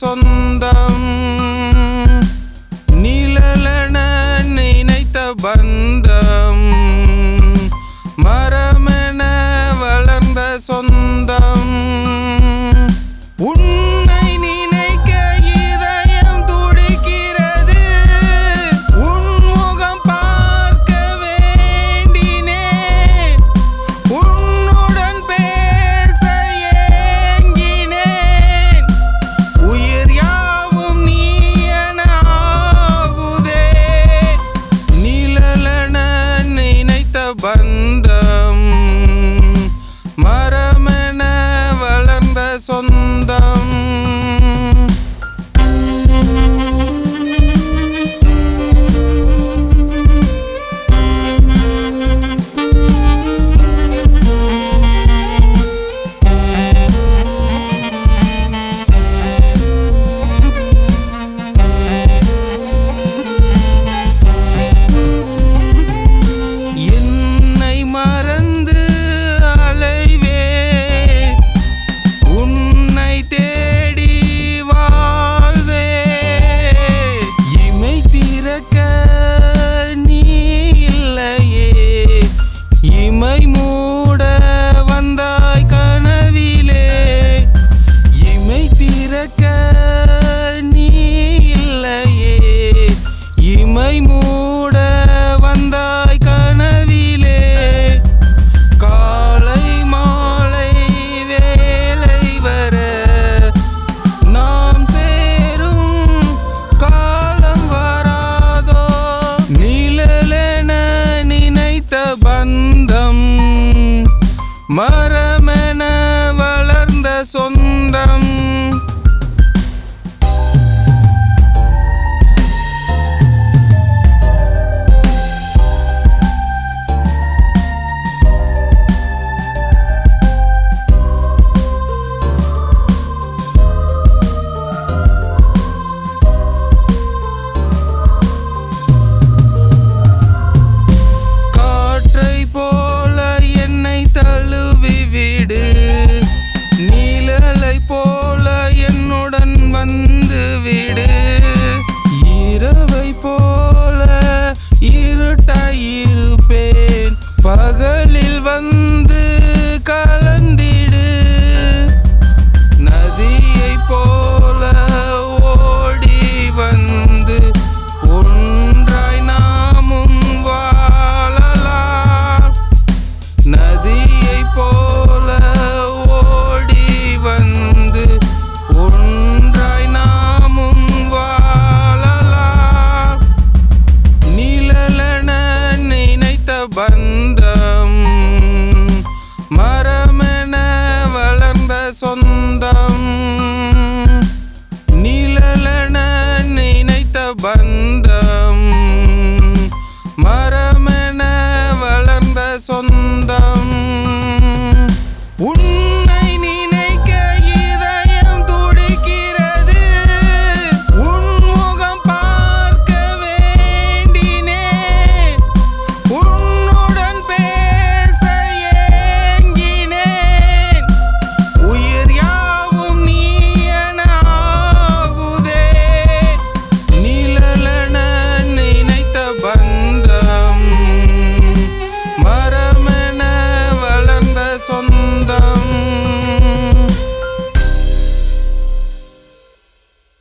சொந்தம். நிழலென நினைத்த பந்தம். மரமென வளர்ந்த சொந்தம். பந்தம் மரமென வளர்ந்த சொந்தம்.